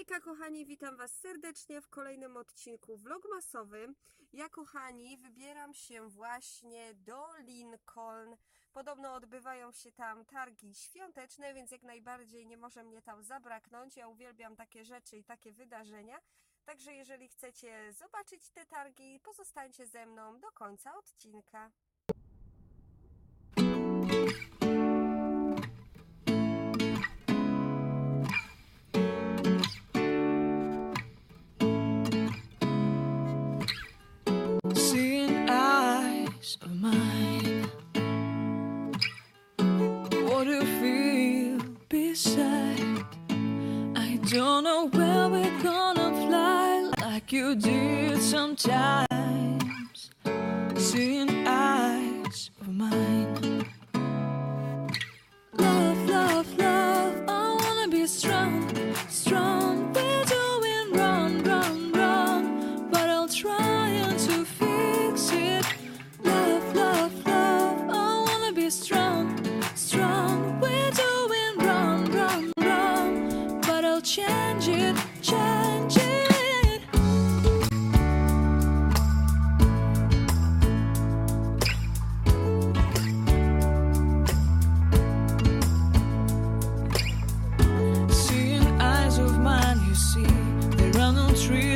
Hejka kochani, witam Was serdecznie w kolejnym odcinku vlogmasowym. Ja kochani wybieram się właśnie do Lincoln. Podobno odbywają się tam targi świąteczne, więc jak najbardziej nie może mnie tam zabraknąć. Ja uwielbiam takie rzeczy i takie wydarzenia. Także jeżeli chcecie zobaczyć te targi, pozostańcie ze mną do końca odcinka. do it sometimes.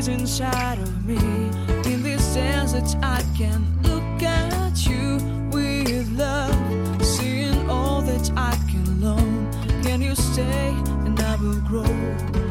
Trees inside of me. In this desert, I can look at you with love. Seeing all that I can learn. Can you stay and I will? Grow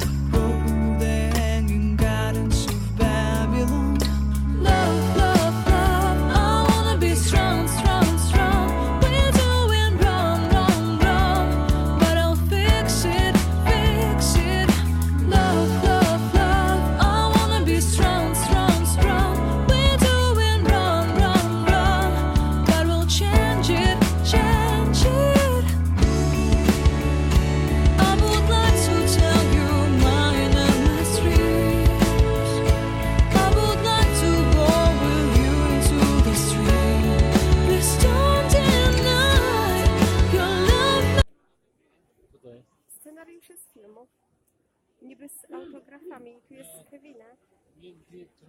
To...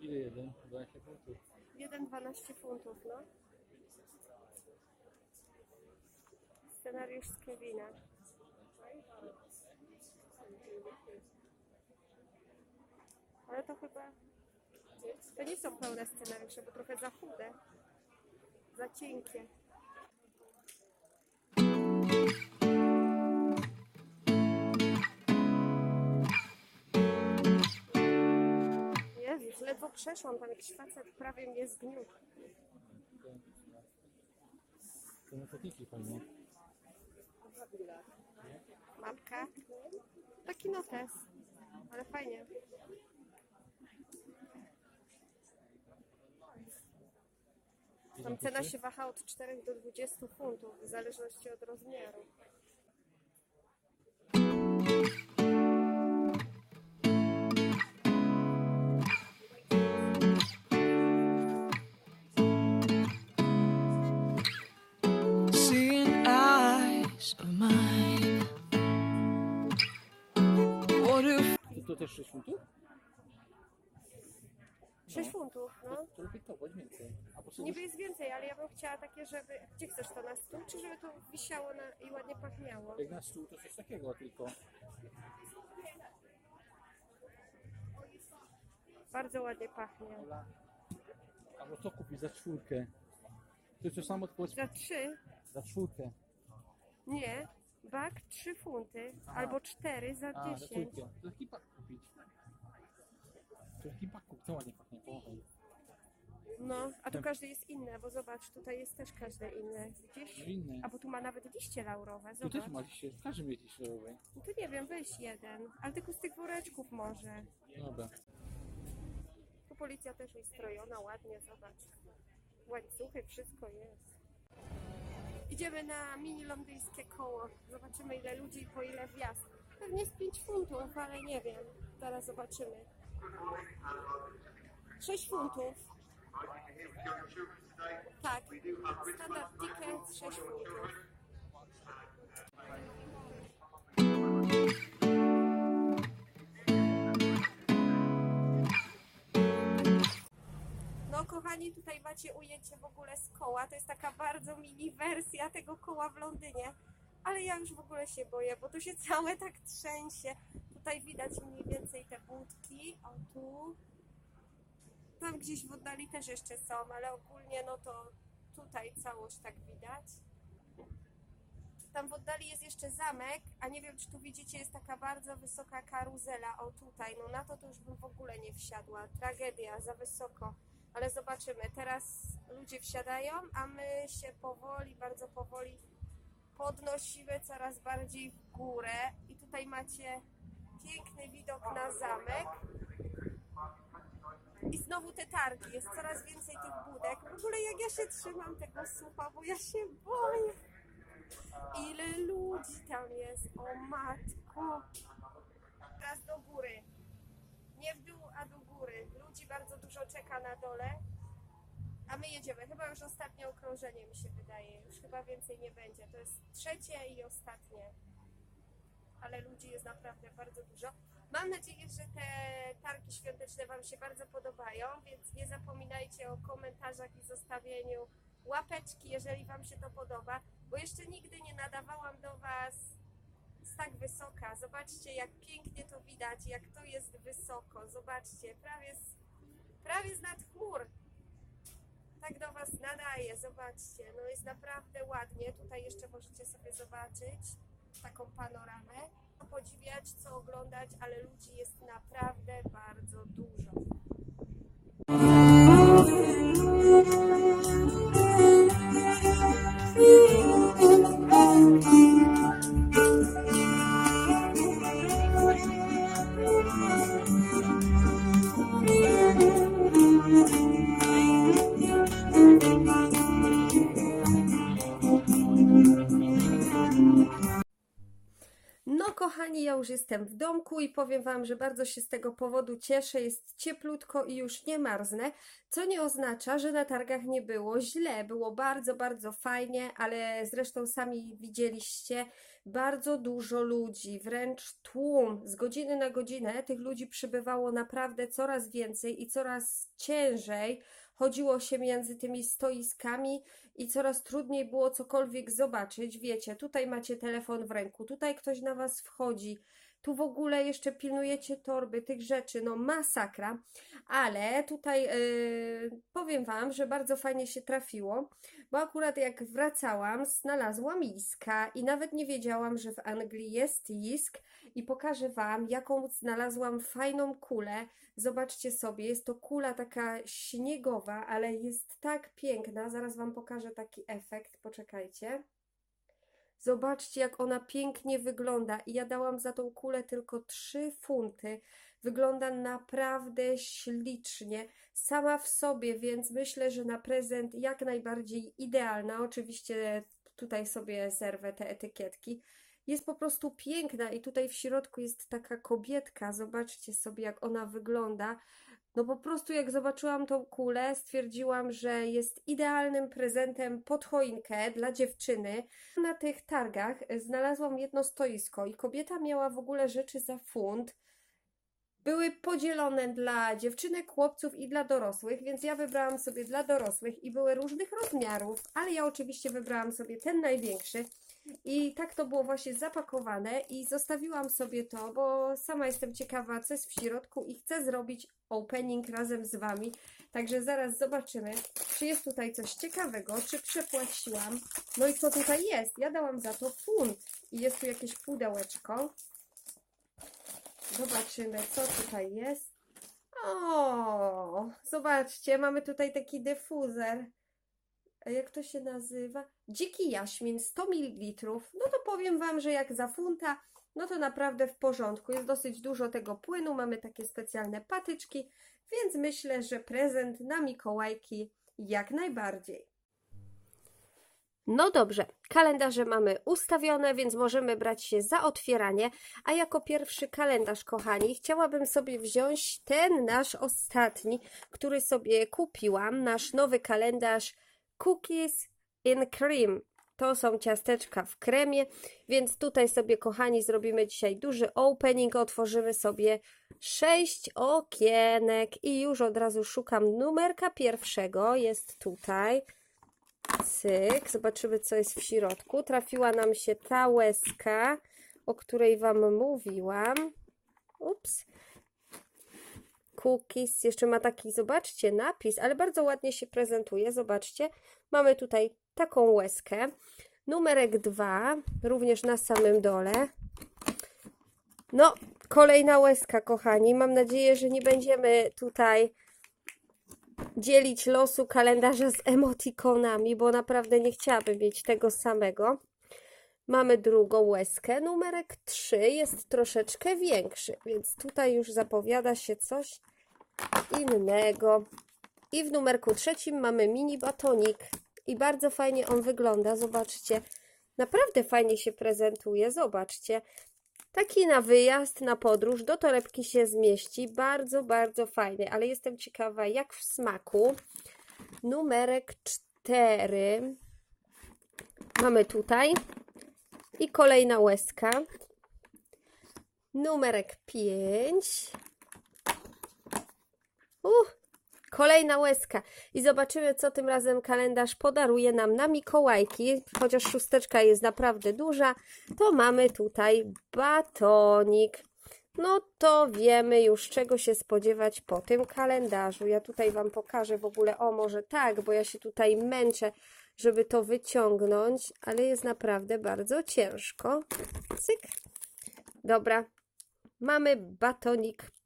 Ile jeden? 12 funtów. 1,12 funtów, no. Scenariusz z Kevina. Ale to chyba... To nie są pełne scenariusze, bo trochę za chude. Za cienkie. Przeszłam, tam jakiś facet prawie mnie zgniótł. To na kotniki fajnie. Mapka. Taki notes, ale fajnie. Tam cena się waha od 4 do 20 funtów, w zależności od rozmiaru. Też 6 funtów? 6 funtów, no. To lepiej to, bądź więcej. A po co Niby jest więcej, ale ja bym chciała takie, żeby... Gdzie chcesz to na stół, czy żeby to wisiało na... i ładnie pachniało? Jak na stół to coś takiego tylko. Bardzo ładnie pachnie. Ola. Albo to kupić za czwórkę. To jest to samo tylko Za 3? za czwórkę. Nie. Bak 3 funty, Aha. albo 4 za A, za 10. czwórkę. To taki pak kupić. To taki pak kupić. To ładnie pachnie. Pomachaj. No, a tu każdy jest inny, bo zobacz, tutaj jest też każdy inny. No Gdzieś. inne. A bo tu ma nawet liście laurowe, Tu zobacz. też ma dzisiaj. W każdym jest dzisiaj rowery. No to nie wiem, weź jeden. Ale tylko z tych woreczków może. Dobra. Tu policja też jest strojona, ładnie, zobacz. Łańcuchy, wszystko jest. Idziemy na mini londyńskie koło. Zobaczymy ile ludzi i po ile wjazd. Pewnie z 5 funtów, ale nie wiem. Zaraz zobaczymy. 6 funtów. Tak, standard ticket 6 funtów. No kochani, tutaj macie ujęcie w ogóle z koła. To jest taka bardzo mini wersja tego koła w Londynie. Ale ja już w ogóle się boję, bo to się całe tak trzęsie. Tutaj widać mniej więcej te budki. O tu. Tam gdzieś w oddali też jeszcze są, ale ogólnie no to tutaj całość tak widać. Tam w oddali jest jeszcze zamek, a nie wiem, czy tu widzicie, jest taka bardzo wysoka karuzela. O tutaj, no na to to już bym w ogóle nie wsiadła. Tragedia, za wysoko. Ale zobaczymy. Teraz ludzie wsiadają, a my się powoli, bardzo powoli podnosimy coraz bardziej w górę. I tutaj macie piękny widok na zamek. I znowu te targi, jest coraz więcej tych budek. W ogóle jak ja się trzymam tego słupa, bo ja się boję. Ile ludzi tam jest, o matko. Teraz do góry. Nie w dół, a do góry. Ludzi bardzo dużo czeka na dole. A my jedziemy. Chyba już ostatnie okrążenie mi się wydaje. Już chyba więcej nie będzie. To jest trzecie i ostatnie. Ale ludzi jest naprawdę bardzo dużo. Mam nadzieję, że te targi świąteczne Wam się bardzo podobają, więc nie zapominajcie o komentarzach i zostawieniu łapeczki, jeżeli Wam się to podoba, bo jeszcze nigdy nie nadawałam do Was z tak wysoka. Zobaczcie, jak pięknie to widać, jak to jest wysoko. Zobaczcie, prawie z, prawie z nad chmur. Nadaje, zobaczcie. No jest naprawdę ładnie. Tutaj jeszcze możecie sobie zobaczyć taką panoramę. Podziwiać, co oglądać, ale ludzi jest naprawdę bardzo dużo. No, kochani, ja już jestem w domku i powiem Wam, że bardzo się z tego powodu cieszę. Jest cieplutko i już nie marznę, co nie oznacza, że na targach nie było źle. Było bardzo, bardzo fajnie, ale zresztą sami widzieliście bardzo dużo ludzi, wręcz tłum. Z godziny na godzinę tych ludzi przybywało naprawdę coraz więcej i coraz ciężej chodziło się między tymi stoiskami i coraz trudniej było cokolwiek zobaczyć. Wiecie, tutaj macie telefon w ręku, tutaj ktoś na was wchodzi, tu w ogóle jeszcze pilnujecie torby, tych rzeczy, no masakra. Ale tutaj yy, powiem wam, że bardzo fajnie się trafiło, bo akurat jak wracałam, znalazłam iska i nawet nie wiedziałam, że w Anglii jest isk i pokażę wam, jaką znalazłam fajną kulę. Zobaczcie sobie, jest to kula taka śniegowa, ale jest tak piękna. Zaraz wam pokażę taki efekt. Poczekajcie. Zobaczcie, jak ona pięknie wygląda. I ja dałam za tą kulę tylko 3 funty. Wygląda naprawdę ślicznie, sama w sobie, więc myślę, że na prezent jak najbardziej idealna. Oczywiście tutaj sobie zerwę te etykietki. Jest po prostu piękna i tutaj w środku jest taka kobietka. Zobaczcie sobie, jak ona wygląda. No po prostu jak zobaczyłam tą kulę, stwierdziłam, że jest idealnym prezentem pod choinkę dla dziewczyny. Na tych targach znalazłam jedno stoisko i kobieta miała w ogóle rzeczy za funt. Były podzielone dla dziewczynek, chłopców i dla dorosłych, więc ja wybrałam sobie dla dorosłych i były różnych rozmiarów, ale ja oczywiście wybrałam sobie ten największy. I tak to było właśnie zapakowane i zostawiłam sobie to, bo sama jestem ciekawa, co jest w środku i chcę zrobić opening razem z Wami. Także zaraz zobaczymy, czy jest tutaj coś ciekawego, czy przepłaciłam. No i co tutaj jest? Ja dałam za to funt i jest tu jakieś pudełeczko. Zobaczymy, co tutaj jest. O, zobaczcie, mamy tutaj taki dyfuzer. Jak to się nazywa? Dziki jaśmin, 100 ml. No to powiem Wam, że jak za funta, no to naprawdę w porządku. Jest dosyć dużo tego płynu, mamy takie specjalne patyczki, więc myślę, że prezent na Mikołajki jak najbardziej. No dobrze, kalendarze mamy ustawione, więc możemy brać się za otwieranie. A jako pierwszy kalendarz, kochani, chciałabym sobie wziąć ten nasz ostatni, który sobie kupiłam, nasz nowy kalendarz Cookies in Cream. To są ciasteczka w kremie, więc tutaj sobie, kochani, zrobimy dzisiaj duży opening. Otworzymy sobie sześć okienek i już od razu szukam numerka pierwszego. Jest tutaj. Cyk, zobaczymy, co jest w środku. Trafiła nam się ta łezka, o której Wam mówiłam. Ups. Cookies, jeszcze ma taki, zobaczcie, napis, ale bardzo ładnie się prezentuje. Zobaczcie, mamy tutaj taką łezkę. Numerek dwa, również na samym dole. No, kolejna łezka, kochani. Mam nadzieję, że nie będziemy tutaj dzielić losu kalendarza z emotikonami, bo naprawdę nie chciałabym mieć tego samego. Mamy drugą łezkę. Numerek 3 jest troszeczkę większy, więc tutaj już zapowiada się coś innego. I w numerku trzecim mamy mini batonik. I bardzo fajnie on wygląda. Zobaczcie. Naprawdę fajnie się prezentuje. Zobaczcie. Taki na wyjazd, na podróż, do torebki się zmieści. Bardzo, bardzo fajny, ale jestem ciekawa, jak w smaku. Numerek 4 mamy tutaj. I kolejna łezka. Numerek 5. Uh, kolejna łezka. I zobaczymy, co tym razem kalendarz podaruje nam na Mikołajki. Chociaż szósteczka jest naprawdę duża, to mamy tutaj batonik. No to wiemy już, czego się spodziewać po tym kalendarzu. Ja tutaj Wam pokażę w ogóle, o może tak, bo ja się tutaj męczę, żeby to wyciągnąć, ale jest naprawdę bardzo ciężko. Cyk. Dobra, mamy batonik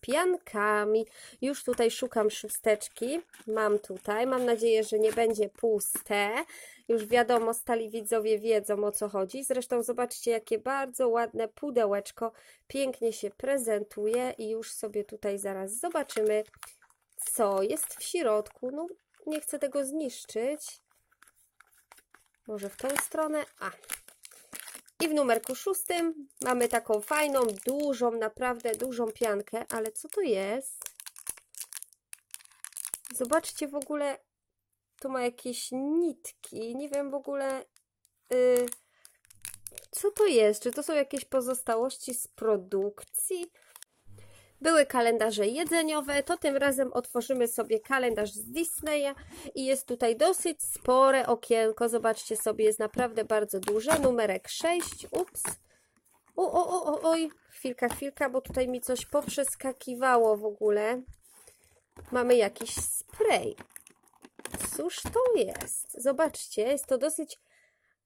piankami. Już tutaj szukam szósteczki. Mam tutaj. Mam nadzieję, że nie będzie puste. Już wiadomo, stali widzowie wiedzą o co chodzi. Zresztą zobaczcie, jakie bardzo ładne pudełeczko. Pięknie się prezentuje i już sobie tutaj zaraz zobaczymy, co jest w środku. No, nie chcę tego zniszczyć. Może w tą stronę. A, i w numerku szóstym mamy taką fajną, dużą, naprawdę dużą piankę, ale co to jest? Zobaczcie w ogóle, to ma jakieś nitki, nie wiem w ogóle, yy, co to jest? Czy to są jakieś pozostałości z produkcji? Były kalendarze jedzeniowe, to tym razem otworzymy sobie kalendarz z Disneya i jest tutaj dosyć spore okienko. Zobaczcie sobie, jest naprawdę bardzo duże. Numerek 6. Ups. O, o, o, o, oj. Chwilka, chwilka, bo tutaj mi coś poprzeskakiwało w ogóle. Mamy jakiś spray. Cóż to jest? Zobaczcie, jest to dosyć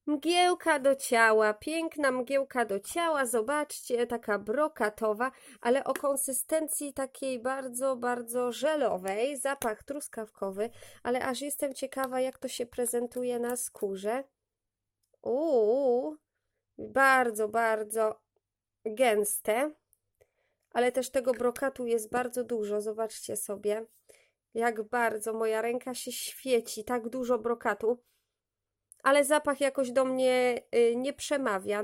Mgiełka do ciała, piękna mgiełka do ciała, zobaczcie, taka brokatowa, ale o konsystencji takiej bardzo, bardzo żelowej, zapach truskawkowy, ale aż jestem ciekawa, jak to się prezentuje na skórze. Uuu, bardzo, bardzo gęste, ale też tego brokatu jest bardzo dużo, zobaczcie sobie, jak bardzo moja ręka się świeci, tak dużo brokatu ale zapach jakoś do mnie y, nie przemawia.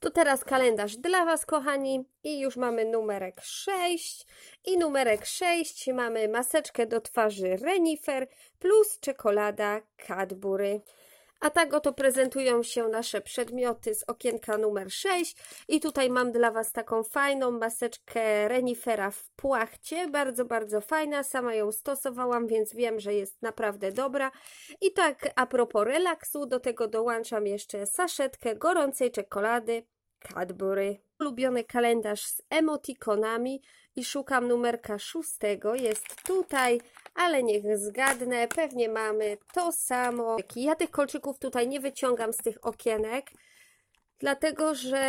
To teraz kalendarz dla Was, kochani, i już mamy numerek 6. I numerek 6 mamy maseczkę do twarzy Renifer plus czekolada Cadbury. A tak oto prezentują się nasze przedmioty z okienka numer 6 i tutaj mam dla Was taką fajną maseczkę Renifera w płachcie, bardzo, bardzo fajna, sama ją stosowałam, więc wiem, że jest naprawdę dobra. I tak a propos relaksu, do tego dołączam jeszcze saszetkę gorącej czekolady Cadbury. Ulubiony kalendarz z emotikonami i szukam numerka szóstego, jest tutaj, ale niech zgadnę, pewnie mamy to samo. Ja tych kolczyków tutaj nie wyciągam z tych okienek, dlatego że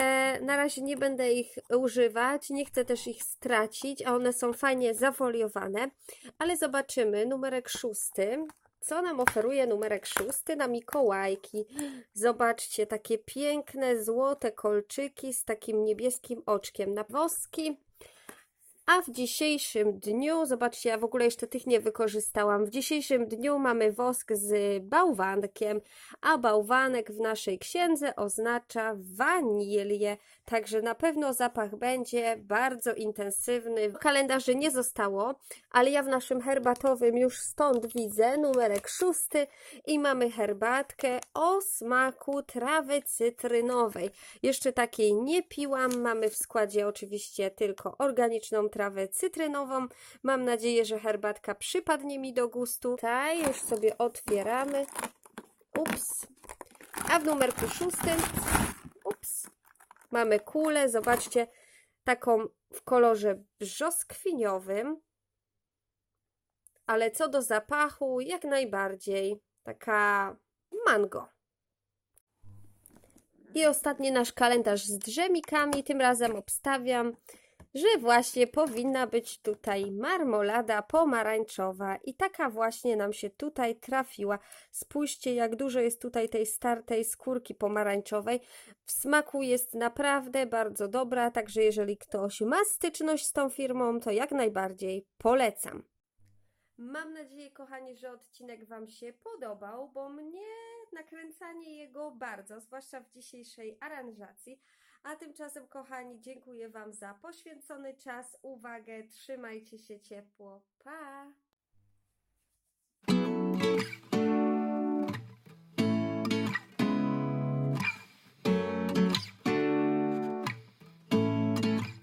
na razie nie będę ich używać, nie chcę też ich stracić, a one są fajnie zafoliowane, ale zobaczymy, numerek szósty. Co nam oferuje numerek szósty na Mikołajki? Zobaczcie, takie piękne, złote kolczyki z takim niebieskim oczkiem na woski A w dzisiejszym dniu, zobaczcie, ja w ogóle jeszcze tych nie wykorzystałam. W dzisiejszym dniu mamy wosk z bałwankiem, a bałwanek w naszej księdze oznacza wanilię, także na pewno zapach będzie bardzo intensywny. W kalendarzu nie zostało, ale ja w naszym herbatowym już stąd widzę numerek szósty i mamy herbatkę o smaku trawy cytrynowej. Jeszcze takiej nie piłam, mamy w składzie oczywiście tylko organiczną trawę cytrynową. Mam nadzieję, że herbatka przypadnie mi do gustu. Tutaj już sobie otwieramy. Ups. A w numerku szóstym, ups, mamy kulę, zobaczcie, taką w kolorze brzoskwiniowym. Ale co do zapachu, jak najbardziej taka mango. I ostatni nasz kalendarz z drzemikami. Tym razem obstawiam, że właśnie powinna być tutaj marmolada pomarańczowa. I taka właśnie nam się tutaj trafiła. Spójrzcie, jak dużo jest tutaj tej startej skórki pomarańczowej. W smaku jest naprawdę bardzo dobra, także jeżeli ktoś ma styczność z tą firmą, to jak najbardziej polecam. Mam nadzieję, kochani, że odcinek Wam się podobał, bo mnie nakręcanie jego bardzo, zwłaszcza w dzisiejszej aranżacji. A tymczasem, kochani, dziękuję Wam za poświęcony czas, uwagę, trzymajcie się ciepło. Pa!